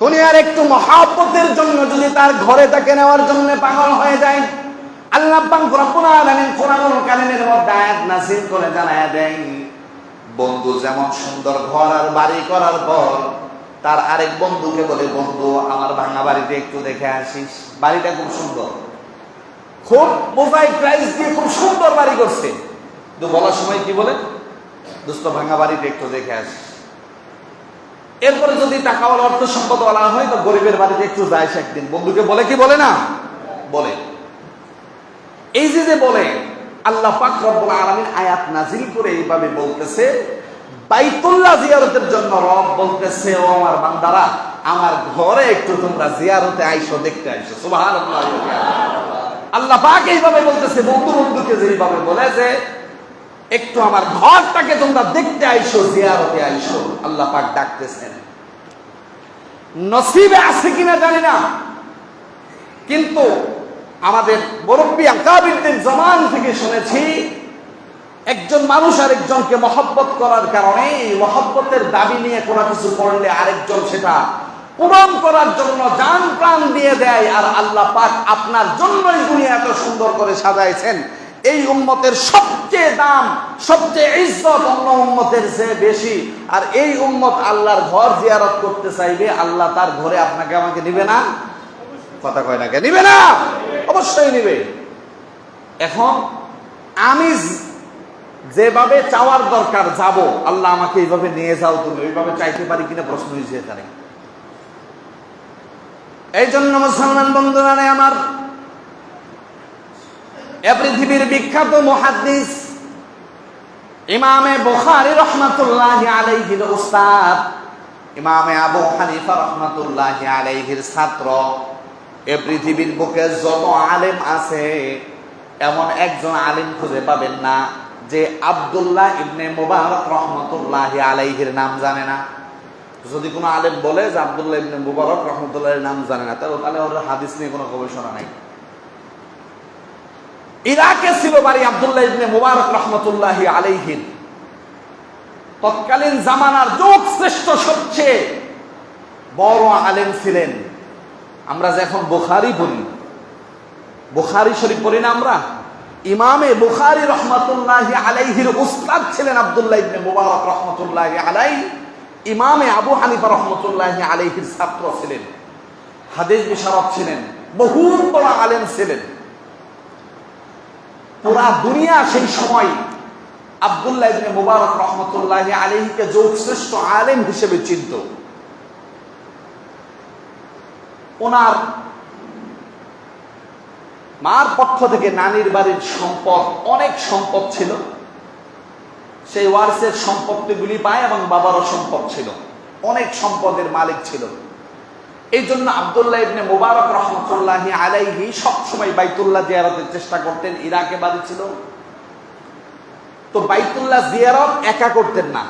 দুনিয়ার একটু মহাব্বতের জন্য যদি তার ঘরে তাকে নেওয়ার জন্য পাগল হয়ে যায়, আল্লাহ পাক রব্বুল আলামিন কোরআনুল কারীমের মধ্যে আয়াত নাযিল করে জানায় দেয়, বন্ধু যেমন সুন্দর ঘর আর বাড়ি করার পর তার আরেক বন্ধুকে বলে, বন্ধু, আমার ভাঙা বাড়িতে একটু দেখে আসিস। বাড়িটা খুব সুন্দর। খুব বোঝাই প্রাইস দিয়ে খুব সুন্দর বাড়ি করছে। তো বলার সময় কি বলে? দোস্ত, ভাঙা বাড়িতে একটু দেখে আসিস। এরপরে যদি টাকাওয়ালা অর্থ সম্পদ বলা হয়, তো গরিবের বাড়িতে একটু যাইস একদিন। বন্ধুকে বলে কি বলে না? বলে। এই যে যে বলে, আল্লাহ পাক রব্বুল আলামিন আয়াত নাজিল করে এইভাবে বলতেছে, বাইতুল্লাহ জিয়ারতের জন্য রব বলতেছে, ও আমার বান্দারা, আমার ঘরে একটু তোমরা জিয়ারতে আইসো, দেখতে আইসো। সুবহানাল্লাহ। আল্লাহ পাক এইভাবে বলতেছে বন্ধু বন্ধুকে যেইভাবে বলে যে একটু আমার ঘরটাকে তোমরা দেখতে আইসো, জিয়ারতে আইসো। আল্লাহ পাক ডাকতেছেন। নসিবে আছে কিনা জানি না। কিন্তু আমাদের মুরব্বী আকাবিরদের জমান থেকে শুনেছি, একজন মানুষ আরেকজনকে মহব্বত করার কারণে এই মহব্বতের দাবি নিয়ে কোনো কিছু করলে আরেকজন সেটা পূরণ করার জন্য যান প্রাণ দিয়ে দেয়, আর আল্লাহ পাক আপনার জন্যই দুনিয়া এত সুন্দর করে সাজাইছেন। এই উম্মতের সবচেয়ে দাম, সবচেয়ে ইজ্জত অন্য উম্মতের চেয়ে বেশি। আর এই উম্মত আল্লাহর ঘর জিয়ারত করতে চাইবে, আল্লাহ তার ঘরে আপনাকে আমাকে নিবে না। কথা কয় না কে নিবে না! অবশ্যই নিবে। এখন আমি যেভাবে চাওয়ার দরকার, যাব। আল্লাহ আমাকে এইভাবে নিয়ে যাও তুমি। ওইভাবে চাইতে পারি কিনা প্রশ্ন হয়েছে এখানে। এই জন্য মুসলমান বন্ধুরা আমার এ পৃথিবীর বিখ্যাত মহাদ্দিস ইমামে বুখারী রহমাতুল্লাহ আলাইহির উস্তাদ, ইমামে আবু হানিফা রহমাতুল্লাহ আলাইহির ছাত্র। এ পৃথিবীর বুকে যত আলেম আছে, এমন একজন আলেম খুঁজে পাবেন না যে আব্দুল্লাহ ইবনে মুবারক রহমতুল্লাহ আলাইহির নাম জানে না। যদি কোনো আলেম বলে যে আবদুল্লাহ ইবনে মুবারক রহমতুল্লাহের নাম জানে না, তাহলে ওর হাদিস নিয়ে কোনো গবেষণা নাই। ইরাকে ছিল বাড়ি আব্দুল্লাহ ইবনে মুবারক রহমতুল্লাহ আলাইহির তৎকালীন জামানার যোগ শ্রেষ্ঠ সবচেয়ে বড় আলেম ছিলেন। আমরা যে এখন বুখারি বলি বুখারি শরীফ পড়ি না আমরা? ইমামে বুখারি রহমতুল্লাহ আলাইহির উস্তাদ ছিলেন আব্দুল্লাহ ইবনে মুবারক রহমতুল্লাহ আলাই। ইমামে আবু হানিফা রহমতুল্লাহ আলাইহির ছাত্র ছিলেন। হাদিস বিশারদ ছিলেন। বহু বড় আলেম ছিলেন। পুরা দুনিয়া সেই সময় আব্দুল্লাহ ইবনে মুবারক রহমতুল্লাহ আলাইহিকে যোগ শ্রেষ্ঠ আলেম হিসেবে চিনত। ওনার মার পক্ষ থেকে নানির বাড়ির সম্পদ, অনেক সম্পদ ছিল। সেই ওয়ারিসের সম্পত্তিগুলি পায় এবং বাবারও সম্পদ ছিল। অনেক সম্পদের মালিক ছিল। এই জন্য আবদুল্লাহ ইবনে মুবারক রহমতুল্লাহ আলাইহি সবসময় বাইতুল্লাহ জিয়ারতের চেষ্টা করতেন। ইরাকে বাড়ি ছিল। তো বাইতুল্লাহ জিয়ারত একা করতেন না।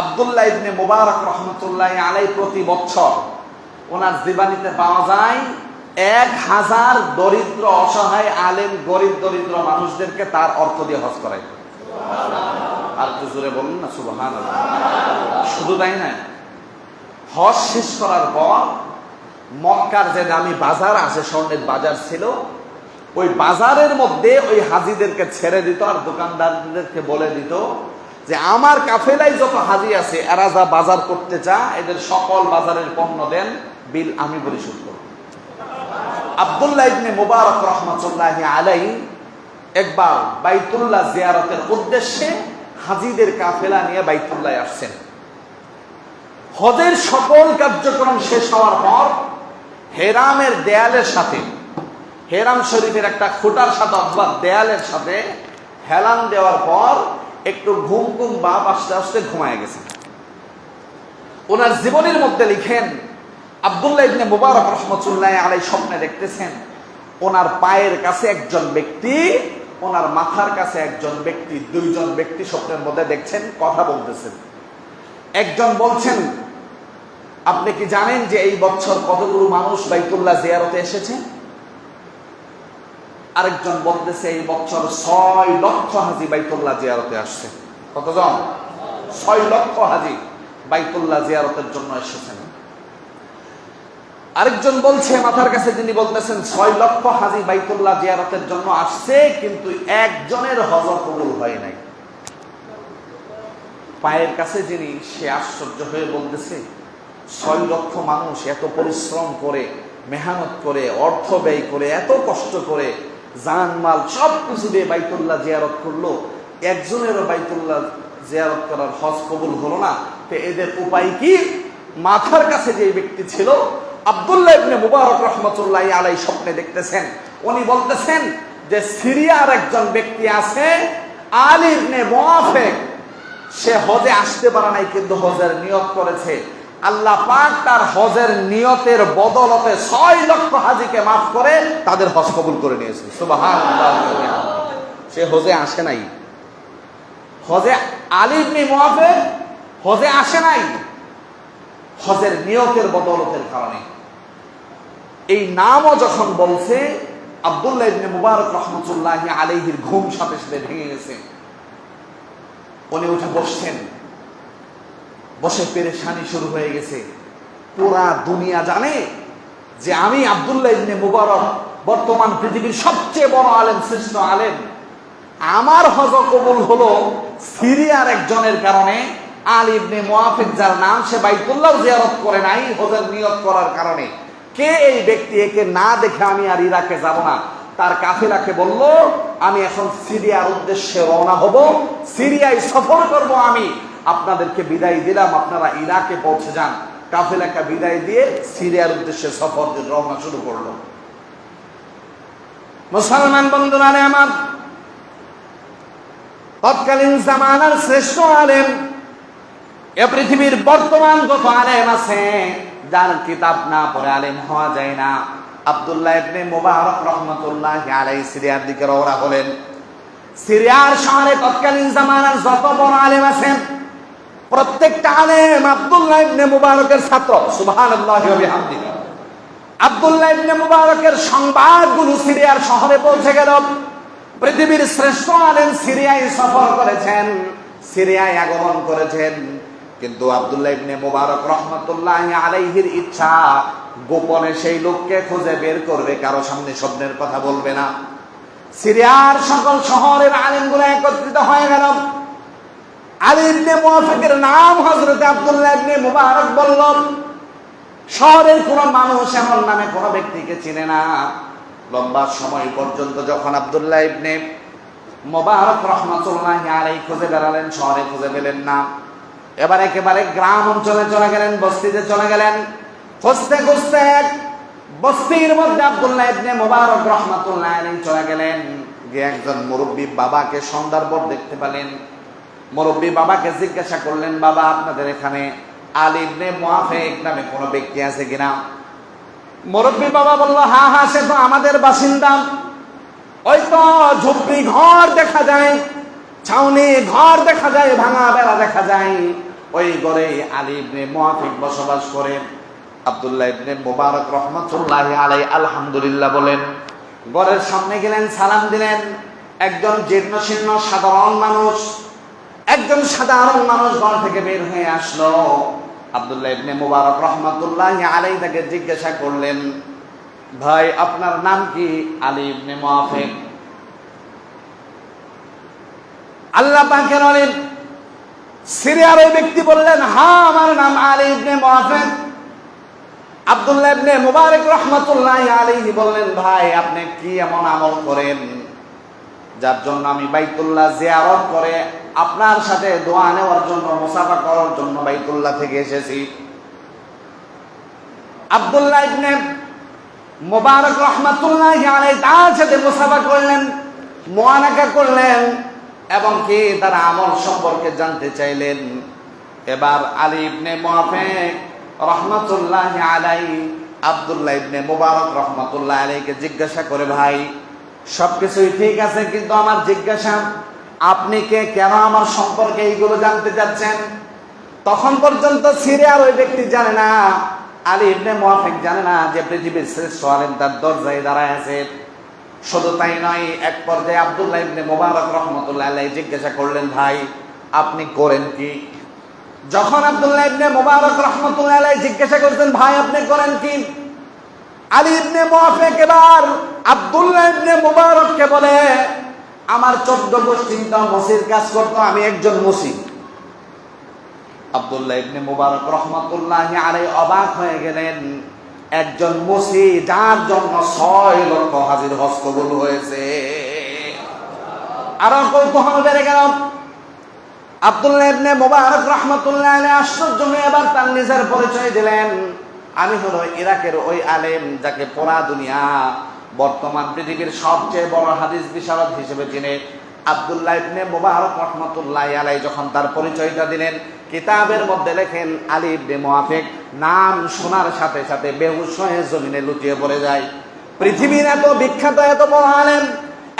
আবদুল্লাহ ইবনে মুবারক রহমতুল্লাহ আলাই প্রতি বছর ওনার জীবানীতে পাওয়া যায়, এক হাজার দরিদ্র অসহায় আলেম গরিব দরিদ্র মানুষদেরকে তার অর্থ দিয়ে হজ করাই আর একটু জোরে বলুন না সুবহান শুধু তাই না হজ শেষ করার পর মক্কার যে দামি বাজার আছে, স্বর্ণের বাজার ছিল, ওই বাজারের মধ্যে ওই হাজিদেরকে ছেড়ে দিত আর দোকানদারদেরকে বলে দিত যে আমার কাফেলাই যত হাজি আছে, এরা যা বাজার করতে চা এদের সকল বাজারের পণ্য দেন, বিল আমি পরিশোধ করব আব্দুল্লাহ ইবনে মুবারক রহমতুল্লাহ আলাই একবার বাইতুল্লাহ জিয়ারতের উদ্দেশ্যে হাজিদের কাফেলা নিয়ে বাইতুল্লাহ আসছেন। হজের সকল কার্যক্রম শেষ হওয়ার পর হেরামের দেয়ালের সাথে, হেরাম শরীফের একটা খুঁটার সাথে অথবা দেয়ালের সাথে হেলান দেওয়ার পর একটু ঘুম ঘুম বাপ আস্তে আস্তে ঘুমায় গেছে। ওনার জীবনের মধ্যে লিখেন, আব্দুল্লাহ ইবনে মুবারক রহমতুল্লাহ আলাই স্বপ্নে দেখতেছেন, ওনার পায়ের কাছে একজন ব্যক্তি, ওনার মাথার কাছে একজন ব্যক্তি, দুইজন ব্যক্তি স্বপ্নের মধ্যে দেখছেন, কথা বলতেছেন। একজন বলছেন আপনি কি জানেন যে এই বছর কতগুলো মানুষ বাইতুল্লাহ জিয়ারতে এসেছে? আরেকজন বলতেছে, এই বছর ছয় লক্ষ হাজি বাইতুল্লাহ জিয়ারতে আসছে। কতজন? ছয় লক্ষ হাজি বাইতুল্লাহ জিয়ারতের জন্য এসেছেন। আরেকজন বলছে, মাথার কাছে যিনি বলতেছেন, ছয় লক্ষ হাজি বাইতুল্লাহ জিয়ারতের জন্য আসছে, কিন্তু একজনের হজ কবুল হয় নাই। পায়ের কাছে যিনি, সে আশ্চর্য হয়ে বলতেছে ছয় লক্ষ মানুষ এত পরিশ্রম করে, মেহনত করে, অর্থ ব্যয় করে, এত কষ্ট করে জান, মাল সব কিছু দিয়ে বাইতুল্লাহ জিয়ারত করল। একজনেরও বাইতুল্লাহ জিয়ারত করার হজ কবুল হলো না। তো এদের উপায় কি? মাথার কাছে যে ব্যক্তি ছিল, আব্দুল্লাহ ইবনে মুবারক রহমতুল্লাহ আলাই স্বপ্নে দেখতেছেন। উনি বলতেছেন যে সিরিয়ার একজন ব্যক্তি আছে, আলী ইবনে মুআফিক। সে হজে আসতে পারে নাই, কিন্তু হজের নিয়ত করেছে। আল্লাহ পাক তার হজের নিয়তের বদলতে ছয় লক্ষ হাজিকে মাফ করে তাদের হজ কবুল করে নিয়েছে। সে হজে আসে নাই। হজে আলী ইবনে হজে আসে নাই। হজের নিয়তের বদলতের কারণে। এই নামও যখন বলছে, আব্দুল্লাহ ইবনে মুবারক রহমতুল্লাহ আলাইহির ঘুম সাথে সাথে ভেঙে গেছে। উনি উঠে বসছেন। বসে পেরেশানি শুরু হয়ে গেছে। পুরা দুনিয়া জানে যে আমি আব্দুল্লাহ ইবনে মুবারক, বর্তমান পৃথিবীর সবচেয়ে বড় আলেম, শ্রেষ্ঠ আলেম। আমার হজ কবুল হলো সিরিয়ার একজনের কারণে আল ইবনে মুআফিক, যার নাম সে বাইতুল্লাহ জিয়ারত করে নাই, হজের নিয়ত করার কারণে। কে এই ব্যক্তি একে না দেখে আমি আর ইরাকে যাব না? তার কাফেলাকে বলল, আমি এখন সিরিয়ার উদ্দেশ্যে রওনা হব। সিরিয়ায় সফর করব আমি। আপনাদেরকে বিদায় দিলাম, আপনারা ইরাকে পৌঁছে যান। কাফেলাকে বিদায় দিয়ে সিরিয়ার উদ্দেশ্যে সফর রওনা শুরু করল। মুসলমান বন্ধুরা রে আমার, তৎকালীন জামানার শ্রেষ্ঠ আলেম, এ পৃথিবীর বর্তমান যত আলেম আছে, যার কিতাব না পড়ে আলেম হওয়া যায় না। আব্দুল্লাহ ইবনে মুবারক রহমতুল্লাহ আলাই সিরিয়ার দিকে রওনা হলেন। সিরিয়ার শহরে তৎকালীন জামানার যত বড় আলেম আছেন প্রত্যেকটা আলেম আব্দুল্লাহ ইবনে মুবারকের ছাত্র, সুবহানাল্লাহি ওয়া বিহামদিহি। আব্দুল্লাহ ইবনে মুবারকের সংবাদগুলো সিরিয়ার শহরে পৌঁছে গেল। পৃথিবীর শ্রেষ্ঠ আলেম সিরিয়ায় সফর করেছেন, সিরিয়ায় আগমন করেছেন। কিন্তু আব্দুল্লাহ ইবনে মুবারক রহমতুল্লাহ আলাইহির ইচ্ছা, গোপনে সেই লোককে খুঁজে বের করবে, কারও সামনে স্বপ্নের কথা বলবে না। সিরিয়ার সকল শহরের আলেমগুলো একত্রিত হয়ে গেল। আলী ইবনে নাম হযরত আব্দুল্লাহ ইবনে মুবারক বলল, শহরের কোন মানুষ এমন নামে কোন ব্যক্তিকে চিনে না। লম্বা সময় পর্যন্ত যখন আব্দুল্লাহ ইবনে মোবারক রহমতুল্লাহ আলাই খুঁজে বেড়ালেন, শহরে খুঁজে পেলেন না। এবার একেবারে গ্রাম অঞ্চলে চলে গেলেন, বস্তিতে চলে গেলেন। খুঁজতে খুঁজতে বস্তির মধ্যে আব্দুল্লাহ ইবনে মোবারক রহমতুল্লাহ আলাই চলে গেলেন। গিয়ে একজন মুরব্বী বাবাকে সন্ধ্যার পর দেখতে পেলেন। মুরব্বী বাবাকে জিজ্ঞাসা করলেন, বাবা, আপনাদের এখানে আলী ইবনে মুআফিক নামে কোনো ব্যক্তি আছে কিনা? মুরব্বী বাবা বলল, হা হা, সে তো আমাদের বাসিন্দা। ওই তো ঝুপড়ি ঘর দেখা যায়, ছাউনি ঘর দেখা যায়, ভাঙা বেড়া দেখা যায়। ওই ঘরে আলী ইবনে বসবাস করেন আব্দুল্লাহ ইবনে মুবারক রহমাতুল্লাহি আলাই আলহামদুলিল্লাহ বলেন, ঘরের সামনে গেলেন, সালাম দিলেন। একজন জীর্ণ শীর্ণ সাধারণ মানুষ একজন সাধারণ মানুষ ঘর থেকে বের হয়ে আসলো। আব্দুল্লাহ ইবনে মুবারক রহমাতুল্লাহ আলাই তাকে জিজ্ঞাসা করলেন, ভাই, আপনার নাম কি? আলী ইবনে মুআফিক। আল্লাহ পাকের অলিম সিরিয়ার ওই ব্যক্তি বললেন হ্যাঁ আমার নাম আলী ইবনে মুআফিক। আব্দুল্লাহ ইবনে মুবারক রহমাতুল্লাহ আলাইহি বললেন, ভাই, আপনি কি এমন আমল করেন যার জন্য আমি বাইতুল্লাহ জিয়ারত করে আপনার সাথে দোয়া নেওয়ার জন্য, মুসাফা করার জন্য বাইতুল্লাহ থেকে এসেছি। আব্দুল্লাহ ইবনে মোবারক রহমাতুল্লাহ তার সাথে মুসাফা করলেন, মোয়ানাকা করলেন এবং কি তার আমল সম্পর্কে জানতে চাইলেন। এবার আলী ইবনে মুআফিক রহমাতুল্লাহ আলাই আব্দুল্লাহ ইবনে মুবারক রহমাতুল্লাহ আলাইকে জিজ্ঞাসা করে, ভাই, সবকিছুই ঠিক আছে কিন্তু আমার জিজ্ঞাসা আপনি কে, কেন আমার সম্পর্কে এইগুলো জানতে চাচ্ছেন? তখন পর্যন্ত সিরিয়ার ওই ব্যক্তি জানে না। আলী ইবনে মুআফিক জানে না যে পৃথিবীর শ্রেষ্ঠ আলেম তার দরজায় দাঁড়ায় আছে। শুধু তাই নয়, এক পর্যায়ে আব্দুল্লাহ ইবনে মুবারক রহমতুল্লাহ আলাইহি জিজ্ঞাসা করলেন, ভাই, আপনি করেন কি? যখন আব্দুল্লাহ ইবনে মুবারক রহমতুল্লাহ আলাইহি জিজ্ঞাসা করতেন ভাই, আপনি করেন কি? আলী ইবনে মুআফিক এবার আব্দুল্লাহ ইবনে মুবারককে বলে আমার চোদ্দ গোষ্ঠীটা মসির কাজ করতো, আমি একজন মসি আব্দুল্লাহ ইবনে মুবারক রহমাতুল্লাহ আরে অবাক হয়ে গেলেন, একজন মসি যার জন্য ছয় লক্ষ হাজির হজ কবুল হয়েছে। আরও কৌতূহল বেড়ে গেল। আব্দুল্লাহ ইবনে মুবারক রহমাতুল্লাহ আলাই আশ্চর্য হয়ে এবার তার নিজের পরিচয় দিলেন। আমি হলো ইরাকের ওই আলেম যাকে পোড়া দুনিয়া বর্তমান পৃথিবীর সবচেয়ে বড় হাদিস বিশারদ হিসেবে তিনি আব্দুল্লাহ ইবনে মুবারক রহমাতুল্লাহ আলাই যখন তার পরিচয়টা দিলেন, কিতাবের মধ্যে লেখেন, আলী ইবনে মুআফিক নাম শোনার সাথে সাথে বেহুশ হয়ে জমিনে লুটিয়ে পড়ে যায়। পৃথিবীর এত বিখ্যাত, এত আলেম,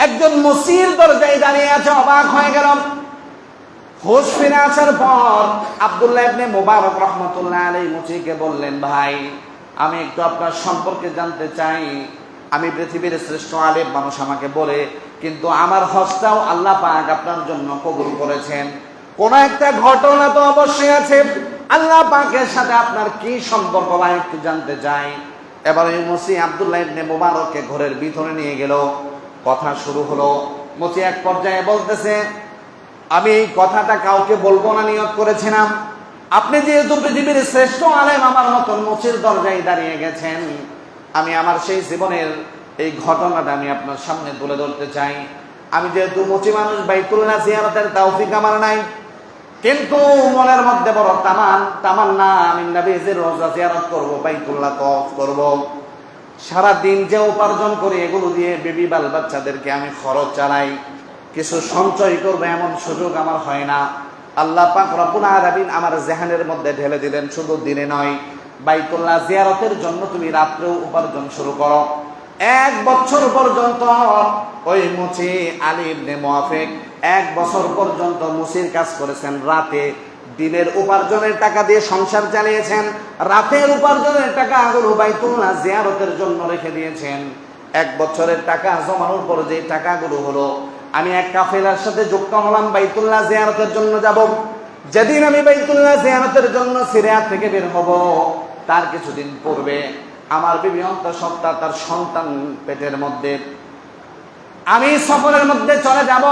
একজন মসির দরজায় দাঁড়িয়ে আছে, অবাক হয়ে গেলাম। হোশ ফিরে আসার পর আব্দুল্লাহ ইবনে মোবারক রহমতুল্লাহ আলী মুচিকে বললেন, ভাই, আমি একটু আপনার সম্পর্কে জানতে চাই। আমি পৃথিবীর শ্রেষ্ঠ আলেম মানুষ আমাকে বলে, কিন্তু আমার হজটাও আল্লাহ পাক আপনার জন্য কবুল করেছেন। কোন একটা ঘটনা তো অবশ্যই আছে। আল্লাহ পাকের সাথে আপনার কি সম্পর্ক ভাই একটু জানতে চাই। এবার ওই মসি আব্দুল্লাহ ইবনে মোবারককে ঘরের ভিতরে নিয়ে গেল। কথা শুরু হলো। মসি এক পর্যায়ে বলতেছে, আমি এই কথাটা কাউকে বলব না নিয়ত করেছিলাম। আপনি যেহেতু পৃথিবীর শ্রেষ্ঠ আলেম, আমার মতন মুচির দরজায় দাঁড়িয়ে গেছেন। আমি আমার সেই জীবনের এই ঘটনাটা আমি আপনার সামনে তুলে ধরতে চাই। আমি যেহেতু মুচি মানুষ বাইতুল্লাহ জিয়ারতের তৌফিক আমার নাই। কিন্তু মনের মধ্যে বড় তামান তামান না আমি নবীজির রোজা জিয়ারত করব, বাইতুল্লাহ তওয়াফ করব। সারা দিন যে উপার্জন করি, এগুলো দিয়ে বেবি বাল বাচ্চাদেরকে আমি খরচ চালাই। কিছু সঞ্চয় করব, এমন সুযোগ আমার হয় না। আল্লাহ পাক রব্বুল আলামিন আমার জেহানের মধ্যে ঢেলে দিলেন, শুধু দিনে নয়। বাইতুল্লাহ জিয়ারতের জন্য তুমি রাত্রেও উপার্জন শুরু করো। এক বছর পর্যন্ত ওই মুচি আলী ইবনে মুআফিক এক বছর পর্যন্ত মুসির কাজ করেছেন। রাতে দিনের উপার্জনের টাকা দিয়ে সংসার চালিয়েছেন। রাতের উপার্জনের টাকা আগুলো বাইতুল্লাহ জিয়ারতের জন্য রেখে দিয়েছেন। এক বছরের টাকা জমানোর পর যে টাকাগুলো হলো, আমি এক কাফেলার সাথে যুক্ত হলাম, বাইতুল্লাহ জিয়ারতের জন্য যাব। যেদিন আমি বাইতুল্লাহ জিয়ারতের জন্য সিরিয়া থেকে বের হব তার কিছুদিন পূর্বে আমার বিবি সপ্তাহ তার সন্তান পেটের মধ্যে। আমি সফরের মধ্যে চলে যাব।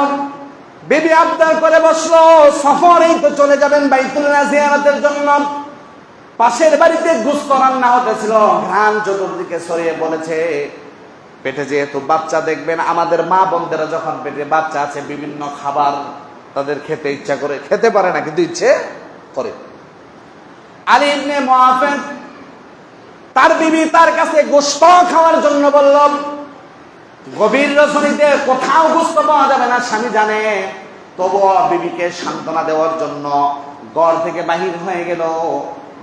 বিবি আবদার করে বসল, সফরেই তো চলে যাবেন বাইতুল্লাহ জিয়ারতের জন্য। পাশের বাড়িতে গুস্ত রান্না হতেছিল, ঘ্রাণ চতুর্দিকে সরিয়ে বলেছে পেটে যেহেতু বাচ্চা দেখবেন, আমাদের মা বোনদেরা যখন পেটে বাচ্চা আছে, বিভিন্ন খাবার তাদের খেতে ইচ্ছা করে, খেতে পারে না, কিন্তু ইচ্ছে করে। আলী ইবনে মুআফিক তার বিবি তার কাছে গোস্ত খাওয়ার জন্য বলল, গভীর রজনীতে কোথাও গোস্ত পাওয়া যাবে না, স্বামী জানে। তবুও বিবিকে সান্ত্বনা দেওয়ার জন্য গড় থেকে বাহির হয়ে গেল।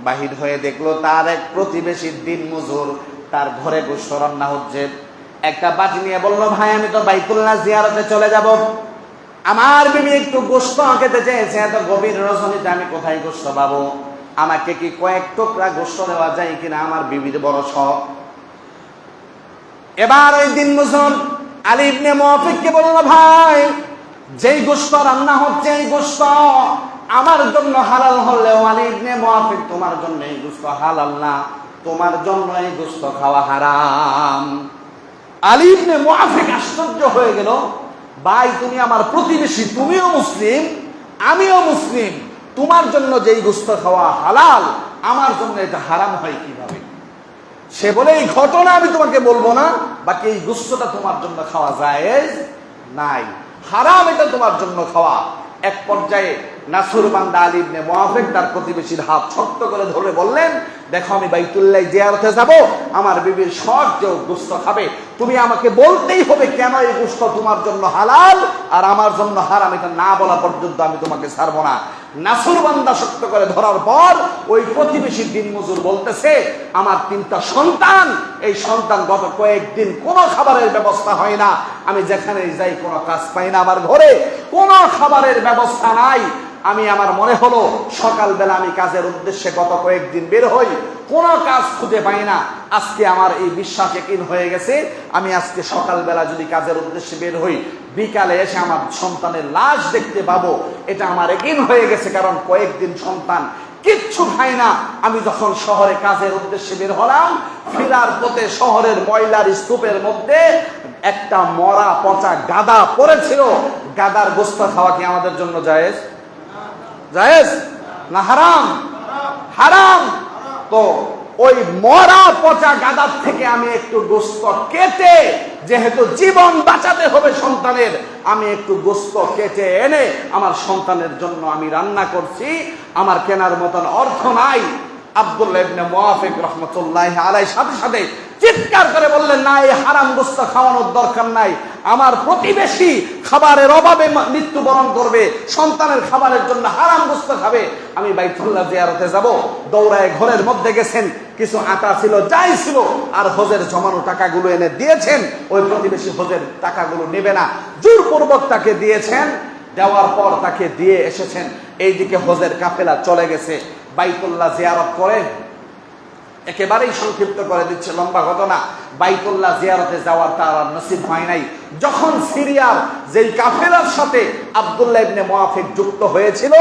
বাহির হয়ে দেখল তার এক প্রতিবেশীর দিন মজুর তার ঘরে গোস্ত রান্না হচ্ছে। একটা বাটি নিয়ে বলল, ভাই, আমি তো বাইতুল্লাহ জিয়ারতে চলে যাব। আমার বিবি একটু গোস্ত খেতে চেয়েছে, এত গভীর রজনীতে আমি কোথায় গোস্ত পাবো? আমাকে কি কয়েক টুকরা গোস্ত দেওয়া যায় কিনা আমার বিবির বড় শখ? এবার ওই দিন মুসল আলী ইবনে মুআফিককে বলল, ভাই, যেই গোস্ত রান্না হচ্ছে এই গোস্ত। আমার জন্য হালাল হলেও আলী ইবনে তোমার জন্য এই গোস্ত হালাল না। তোমার জন্য এই গোস্ত খাওয়া হারাম। আলী ইবনে আশ্চর্য হয়ে গেল, ভাই, তুমি আমার প্রতিবেশী, তুমিও মুসলিম, আমিও মুসলিম। তোমার জন্য যেই গোস্ত খাওয়া হালাল, আমার জন্য এটা হারাম হয় কীভাবে? সে বলে, এই ঘটনা আমি তোমাকে বলব না। বাকি এই গুস্তটা তোমার জন্য খাওয়া যায় নাই। হারাম এটা তোমার জন্য খাওয়া। এক পর্যায়ে নাসুর বান্দা তার প্রতিবেশীর হাত শক্ত করে ধরে বললেন, দেখো, আমি যাব। আমার বিবির সব গুস্ত খাবে। তুমি আমাকে বলতেই হবে কেন এই গুস্ত তোমার জন্য হালাল আর আমার জন্য না বলা পর্যন্ত আমি তোমাকে ছাড়বো না। নাসুর বান্দা শক্ত করে ধরার পর ওই প্রতিবেশী দিন মজুর বলতেছে, আমার তিনটা সন্তান, এই সন্তান গত কয়েকদিন কোনো খাবারের ব্যবস্থা হয় না। আমি যেখানে যাই কোনো কাজ পাই না আমার ঘরে। কোনো খাবারের ব্যবস্থা নাই। আমি আমার মনে হলো, সকালবেলা আমি কাজের উদ্দেশ্যে গত কয়েকদিন বের হই, কোনো কাজ খুঁজে পাই না। আজকে আমার এই বিশ্বাস একিন হয়ে গেছে, আমি আজকে সকালবেলা যদি কাজের উদ্দেশ্যে বের হই, বিকালে এসে আমার সন্তানের লাশ দেখতে পাবো। এটা আমার একিন হয়ে গেছে, কারণ কয়েকদিন সন্তান কিচ্ছু খাই না। আমি যখন শহরে কাজের উদ্দেশ্যে বের হলাম, ফেরার পথে শহরের ময়লার স্তূপের মধ্যে একটা মরা পচা গাদা পড়েছিল। গাদার গোস্ত খাওয়া কি আমাদের জন্য জায়েজ? জায়েজ না হারাম? হারাম। তো ওই মরা পচা গাদার থেকে আমি একটু গোস্ত কেটে, যেহেতু জীবন বাঁচাতে হবে সন্তানের, আমি একটু গোস্ত কেটে এনে আমার সন্তানের জন্য আমি রান্না করছি। আমার কেনার মতন অর্থ নাই। আব্দুল্লাহ ইবনে মুআফিক রহমতুল্লাহ আলাই সাথে সাথে চিৎকার করে বললেন, না, এই হারাম গোস্ত খাওয়ানোর দরকার নাই। আমার প্রতিবেশী খাবারের অভাবে মৃত্যুবরণ করবে, সন্তানের খাবারের জন্য হারাম গোস্ত খাবে। আমি বাইতুল্লাহ জিয়ারতে যাব, দৌড়ায় ঘরের মধ্যে গেছেন, কিছু আটা ছিল, যাই ছিল, আর হজের জমানো টাকাগুলো এনে দিয়েছেন। ওই প্রতিবেশী হজের টাকাগুলো নেবে না। জোরপূর্বক তাকে দিয়েছেন, দেওয়ার পর তাকে দিয়ে এসেছেন। এইদিকে হজের কাফেলা চলে গেছে। বাইতুল্লাহ জিয়ারত করে একেবারেই সংক্ষিপ্ত করে দিচ্ছে, লম্বা ঘটনা। বাইতুল্লাহ জিয়ারতে যাওয়ার তার আর নসিব হয় নাই। যখন সিরিয়ার যেই কাফেলার সাথে আব্দুল্লাহ ইবনে মুআফিক যুক্ত হয়েছিল,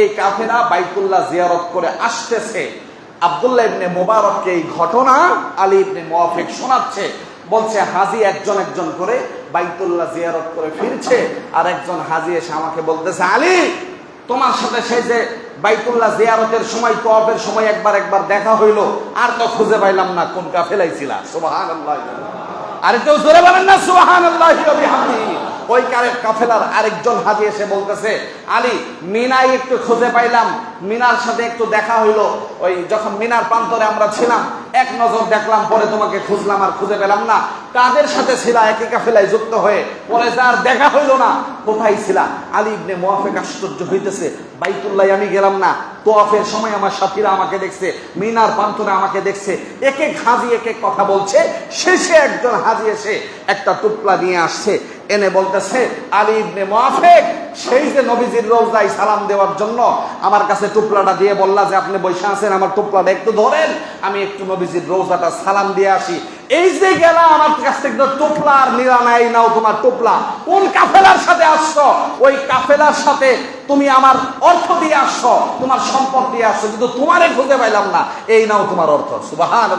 এই কাফেলা বাইতুল্লাহ জিয়ারত করে আসতেছে। আব্দুল্লাহ ইবনে মোবারককে এই ঘটনা আলী ইবনে মুআফিক শোনাচ্ছে। বলছে, হাজি একজন একজন করে বাইতুল্লাহ জিয়ারত করে ফিরছে, আর একজন হাজি এসে আমাকে বলতেছে, আলী তোমার সাথে সেই যে বাইতুল্লাহ জিয়ারতের সময়, তোয়াফের সময় একবার একবার দেখা হইল, আর তো খুঁজে পাইলাম না কোন কাফেলাইছিলা। সুবহানাল্লাহ। আরে কেউ জোরে বলেন না, সুবহানাল্লাহি ওয়া বিহামদিহি। ওই কারে কাফেলার আরেকজন হাজি এসে বলতেছে, আলী মিনাই একটু খুঁজে পাইলাম। মিনার সাথে একটু দেখা হইল। ওই যখন মিনার প্রান্তরে আমরা ছিলাম, এক নজর দেখলাম, পরে তোমাকে খুঁজলাম আর খুঁজে পেলাম না। কাদের সাথে ছিলা? একই কাফেলায় যুক্ত হয়ে। পরে যার দেখা হইল না, কোথায় ছিলা? আলী ইবনে মুআফিক আশ্চর্য হইতেছে, বাইতুল্লাহ, আমি গেলাম না। তোয়াফের সময় আমার সাথীরা আমাকে দেখছে, মিনার প্রান্তরে আমাকে দেখছে। এক এক হাজি এক এক কথা বলছে। শেষে একজন হাজি এসে একটা টুপলা নিয়ে আসছে। এনে বলতেছে, আলী ইবনে মুআফিক, সেই যে নবীজির রোজায় সালাম দেওয়ার জন্য আমার কাছে টুপলাটা দিয়ে বললা যে, আপনি বৈশা আছেন, আমার টুপলাটা একটু ধরেন, আমি একটু নবীজির রোজাটা সালাম দিয়ে আসি। এই যে গেলা, আমার কাছ থেকে টুপলা আর নিরা নাই, নাও তোমার টুপলা। কোন কাফেলার সাথে আসছো? ওই কাফেলার সাথে তুমি আমার অর্থ দিয়ে আসছো, তোমার সম্পদ দিয়ে আসছো, কিন্তু তোমারে খুঁজে পাইলাম না। এই নাও তোমার অর্থ। সুবাহান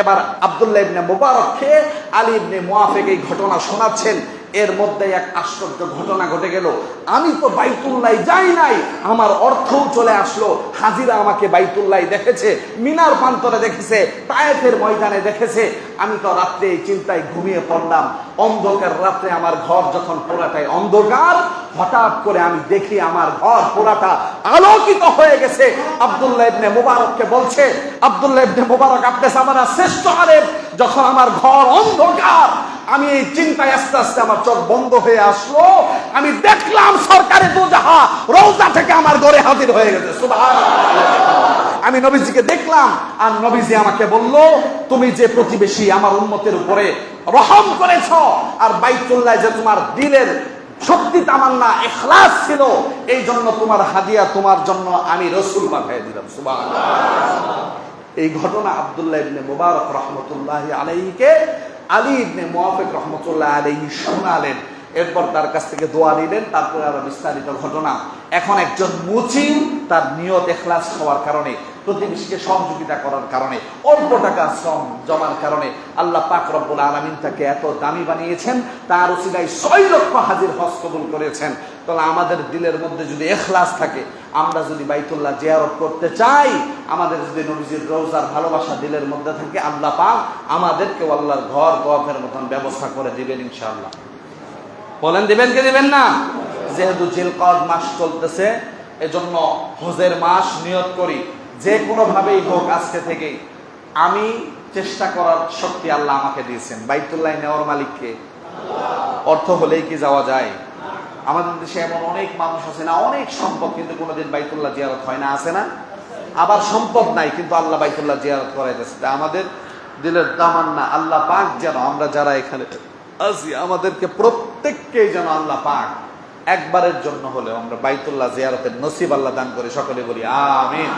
এবার আবদুল্লাহ ইবনে মুবারককে আলী ইবনে মোয়াফেক এই ঘটনা শোনাচ্ছেন। এর মধ্যে এক আশ্চর্য ঘটনা ঘটে গেল। আমি তো বাইতুল্লাহ যাই নাই, আমার অর্থও চলে আসলো। হাজিরা আমাকে বাইতুল্লাহ দেখেছে, মিনার প্রান্তরে দেখেছে, তায়েফের ময়দানে দেখেছে। আমি তো রাত্রে এই চিন্তায় ঘুমিয়ে পড়লাম। অন্ধকার রাত্রে আমার ঘর যখন পুরাটাই অন্ধকার, হঠাৎ করে আমি দেখি আমার ঘর পোড়াটা আলোকিত হয়ে গেছে। আব্দুল্লাহ ইবনে মুবারককে বলছে, আব্দুল্লাহ ইবনে মুবারক, আপনি আমার শ্রেষ্ঠ আলেম। যখন আমার ঘর অন্ধকার আমি এই চিন্তায় আস্তে আস্তে আমার চোখ বন্ধ হয়ে আসলো আমি দেখলাম সরকারি দুজাহা রৌজা থেকে আমার ঘরে হাজির হয়ে গেছে। আমি নবীজিকে দেখলাম আর নবীজি আমাকে বলল, তুমি যে প্রতিবেশী আমার উন্মতের উপরে রহম করেছ আর বাইতুল্লাহ যে তোমার দিলের শক্তি, তামান্না, এখলাস ছিল, এই জন্য তোমার হাদিয়া তোমার জন্য আমি রসুল পাঠিয়ে দিলাম সুবহানাল্লাহ। এই ঘটনা আব্দুল্লাহ ইবনে মুবারক রহমতুল্লাহ আলাইকে আলী ইবনে মুআফিক রহমতুল্লাহ আলাইহি শোনালেন। এরপর তার কাছ থেকে দোয়া নিলেন, তারপরে আরও বিস্তারিত ঘটনা। এখন একজন মুচি তার নিয়ত, এখলাস হওয়ার কারণে, প্রতিবেশীকে সহযোগিতা করার কারণে অল্প টাকা শ্রম জমার কারণে আল্লাহ পাক রব্বুল আলমিন তাকে এত দামি বানিয়েছেন, তার উচিলায় ছয় লক্ষ হাজির হজ কবুল করেছেন। তাহলে আমাদের দিলের মধ্যে যদি এখলাস থাকে আমরা যদি বাইতুল্লাহ জিয়ারত করতে চাই, আমাদের যদি নবীজির রোজার ভালোবাসা দিলের মধ্যে থাকে, আল্লাহ পাক আমাদেরকে আল্লাহর ঘর গোয়াফের মতন ব্যবস্থা করে দিবেন ইনশাআল্লাহ। বলেন, দিবেন কি দিবেন না? যেহেতু জিলকদ মাস চলতেছে, এজন্য হজের মাস নিয়ত করি। যে কোনো ভাবেই হোক আজকে থেকেই আমি চেষ্টা করার শক্তি আল্লাহ আমাকে দিয়েছেন। বাইতুল্লাহ নেওয়ার মালিককে। অর্থ হলেই কি যাওয়া যায়? আমাদের দেশে এমন অনেক মানুষ আছে না, অনেক সম্পদ, কিন্তু কোনোদিন বাইতুল্লাহ জিয়ারত হয় না, আছে না? আবার সম্পদ নাই, কিন্তু আল্লাহ বাইতুল্লাহ জিয়ারত করাইতেছে। তা আমাদের দিলের দামান্না আল্লাহ পাক যেন আমরা যারা এখানে আছি, আমাদেরকে প্রত্যেককেই যেন আল্লাহ পাক একবারের জন্য হলেও আমরা বাইতুল্লাহ জিয়ারতের নসিব আল্লাহ দান করে সকলে বলি, আমিন।